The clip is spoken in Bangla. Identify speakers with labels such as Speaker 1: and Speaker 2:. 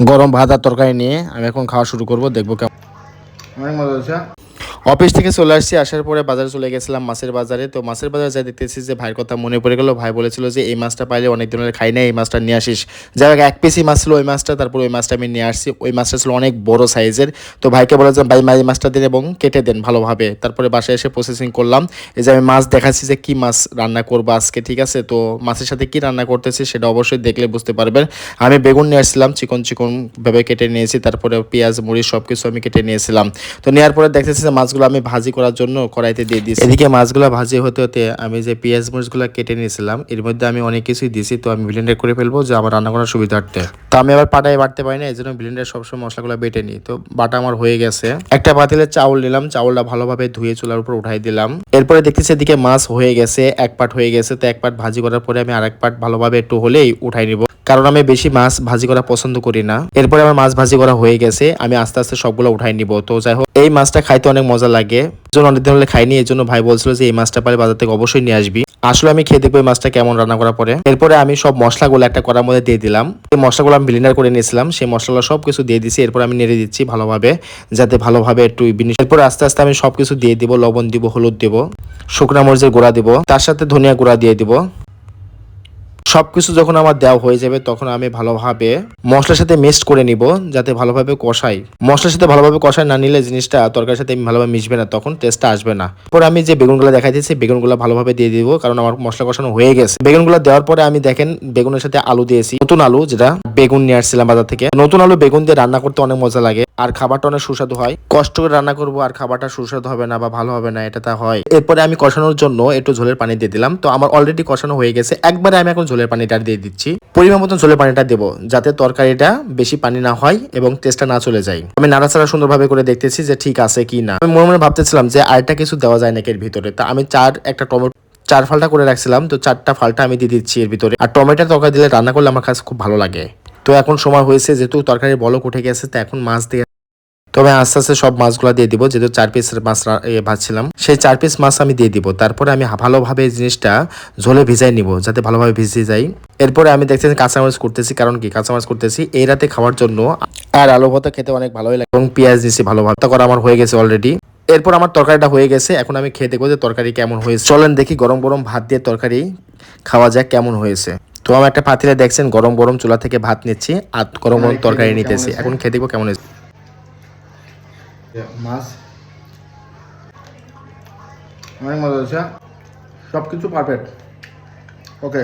Speaker 1: গরম ভাত আর তরকারি নিয়ে আমি এখন খাওয়া শুরু করব, দেখব কেমন
Speaker 2: অনেক মজা হচ্ছে
Speaker 1: অফিস থেকে চলে আসছি, আসার পরে বাজারে চলে গেছিলাম মাছের বাজারে। তো মাছের বাজারে যা দেখতেছি যে ভাইয়ের কথা মনে পড়ে গেল। ভাই বলেছিল যে, এই মাছটা পাইলে অনেক দিনের খাই না এই মাছটা নিয়ে আসিস। যাই হোক, এক পিসি মাছ ছিল ওই মাছটা, তারপর ওই মাছটা আমি নিয়ে আসছি। ওই মাছটা ছিল অনেক বড় সাইজের। তো ভাইকে বলেছিলাম ভাই মাছ মাছটা দিন এবং কেটে দেন ভালোভাবে। তারপরে বাসায় এসে প্রসেসিং করলাম। এই যে আমি মাছ দেখাচ্ছি যে, কি মাছ রান্না করব আজকে, ঠিক আছে? তো মাছের সাথে কি রান্না করতেছি সেটা অবশ্যই দেখলে বুঝতে পারবেন। আমি বেগুন নিয়ে আসছিলাম, চিকন চিকন ভাবে কেটে নিয়েছি। তারপরে পেঁয়াজ, মরিচ সব কিছু আমি কেটে নিয়েছিলাম। তো নেওয়ার পরে দেখতেছি যে মাছগুলো আমি ভাজি করার জন্য কড়াইতে দিয়ে দিয়েছি। এদিকে মাছগুলো ভাজি হতে হতে আমি যে পেঁয়াজ মরিচগুলো কেটে নিয়েছিলাম, এর মধ্যে আমি অনেক কিছুই দিয়েছি, তো আমি ব্লেন্ডার করে ফেলব যে আমার রান্না করার সুবিধার্থে। তো আমি আবার পাটায় বাটতে পারি না এই জন্য ব্লেন্ডার সবসময় মশলাগুলো বেটে নিই। তো বাটা আমার হয়ে গেছে। একটা পাতিলে চাউল নিলাম, চাউলটা ভালোভাবে ধুয়ে চুলার উপর উঠাই দিলাম। এরপরে দেখতেছি এদিকে মাছ হয়ে গেছে, এক পাট হয়ে গেছে, তো এক পাট ভাজি করার পরে আমি আরেক পাট ভালোভাবে একটু হলেই উঠাই নিব। কারণ আমি বেশি মাছ ভাজি করা পছন্দ করি না। এরপরে আমার মাছ ভাজি করা হয়ে গেছে, আমি আস্তে আস্তে সবগুলো উঠাই নিব। তো যাই হোক, এই মাছটা খাইতে অনেক মজা লাগে। জন্য অনেকদিন হলে খাইনি এই জন্য ভাই বলছিল যে এই মাছটা পারে বাজার থেকে অবশ্যই নিয়ে আসবি। আসলে আমি খেয়ে দেখব এই মাছটা কেমন রান্না করার পরে। এরপরে আমি সব মশলাগুলো একটা করার মধ্যে দিয়ে দিলাম। এই মশলাগুলো আমি ব্লেন্ডার করে নিয়েছিলাম, সেই মশলাগুলো সব কিছু দিয়ে দিচ্ছি এরপর আমি নেড়ে দিচ্ছি ভালোভাবে, যাতে ভালোভাবে একটু এরপর আস্তে আস্তে আমি সব কিছু দিয়ে দিব, লবণ দিব, হলুদ দিব, শুকনা মরিচের গুঁড়া দিব, তার সাথে ধনিয়া গুঁড়া দিয়ে দিব। সবকিছু যখন আমার দেওয়া হয়ে যাবে, তখন আমি ভালোভাবে মশলার সাথে মিক্সড করে নিব, যাতে ভালোভাবে কষাই। মশলার সাথে ভালোভাবে কষাই না নিলে জিনিসটা তরকারির সাথে ভালোভাবে মিশবে না, তখন টেস্টটা আসবে না। পরে আমি যে বেগুনগুলো দেখাই দিয়েছি, বেগুনগুলো ভালোভাবে দিয়ে দিব, কারণ আমার মশলা কষানো হয়ে গেছে। বেগুনগুলো দেওয়ার পরে আমি দেখেন বেগুনের সাথে আলু দিয়েছি, নতুন আলু, যেটা বেগুন নিয়ে আসছিলাম বাজার থেকে। নতুন আলু বেগুন দিয়ে রান্না করতে অনেক মজা লাগে। আর খাবারটা অনেক সুস্বাদু হয়। কষ্ট করে রান্না করব আর খাবারটা সুস্বাদু হবে না বা ভালো হবে না, এটা তা হয়। এরপরে আমি কষানোর জন্য একটু ঝোলের পানি দিয়ে দিলাম। তো আমার অলরেডি কষানো হয়ে গেছে। একবারে আমি এখন ঝোলের পানিটা দিয়ে দিচ্ছি। পরিমাণ মতন ঝোলের পানিটা দেবো, যাতে তরকারিটা বেশি পানি না হয় এবং টেস্টটা না চলে যায়। আমি নাড়াচাড়া সুন্দরভাবে করে দেখতেছি যে ঠিক আছে কি না। আমি মনে মনে ভাবতেছিলাম যে আরেকটা কিছু দেওয়া যায় নাকি এর ভিতরে। তা আমি চার, একটা টমেটো, চার ফালটা করে রাখছিলাম। তো চারটা ফালটা আমি দিয়ে দিচ্ছি এর ভিতরে। আর টমেটো তরকারি দিলে রান্না করলে আমার কাছে খুব ভালো লাগে। তো এখন সময় হয়েছে, যেহেতু তরকারি বলক উঠে গেছে, তো এখন মাছ দিয়ে তবে আস্তে আস্তে সব মাছগুলো দিয়ে দিব যেহেতু চার পিস মাছ ভাজছিলাম। সেই চার পিস মাছ আমি দিয়ে দিব তারপরে আমি ভালোভাবে জিনিসটা ঝোলে ভিজাই নিব যাতে ভালোভাবে ভিজে যায়। এরপরে আমি দেখতেছি কাঁচামরিচ করতেছি কারণ কি? কাঁচামরিচ করতেছি এই রাতে খাওয়ার জন্য আর আলু ভর্তা খেতে অনেক ভালোই লাগে এবং পেঁয়াজ দিয়েছি ভালো ভর্তা করা আমার হয়ে গেছে অলরেডি এরপর আমার তরকারিটা হয়ে গেছে এখন আমি খেয়ে দেখব যে তরকারি কেমন হয়েছে। চলেন দেখি গরম গরম ভাত দিয়ে তরকারি খাওয়া যাক কেমন হয়েছে। তো আমি একটা পাতিলে দেখছেন গরম গরম চুলা থেকে ভাত নিচ্ছি আর গরম গরম তরকারি নিতেছি। এখন খেয়ে দেখব কেমন হয়েছে।
Speaker 2: মাছ। অনেক মজা হয়েছে। সব কিছু পারফেক্ট ওকে